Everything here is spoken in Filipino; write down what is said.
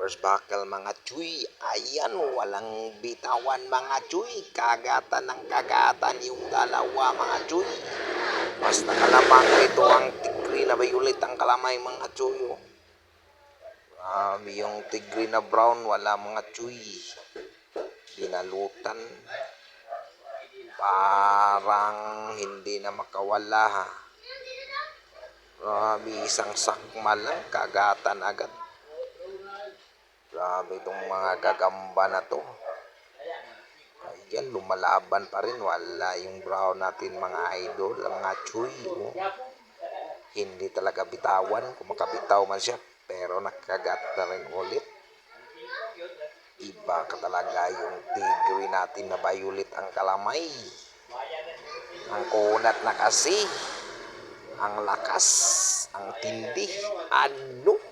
First buckle mga chuy. Ayan, walang bitawan mga chuy. Kagatan ng kagatan yung dalawa mga chuy. Mas nakalamang ito ang tigri na violet ang kalamay mga chuy. oh. Grabe yung tigri na brown, wala mga chuy. Binalutan. Parang hindi na makawala ha. Grabe, isang sakma lang, kagatan agad. Grabe itong mga gagamba na to. Ayan, lumalaban pa rin. Wala yung brown natin mga idol, mga chuy. oh. Hindi talaga bitawan. Kung makabitaw man siya, pero nakagat na rin ulit. Iba ka talaga yung tigre natin na violet ang kalamay. Ang kunat na kasi. Ang lakas. Ang tindi. Ano?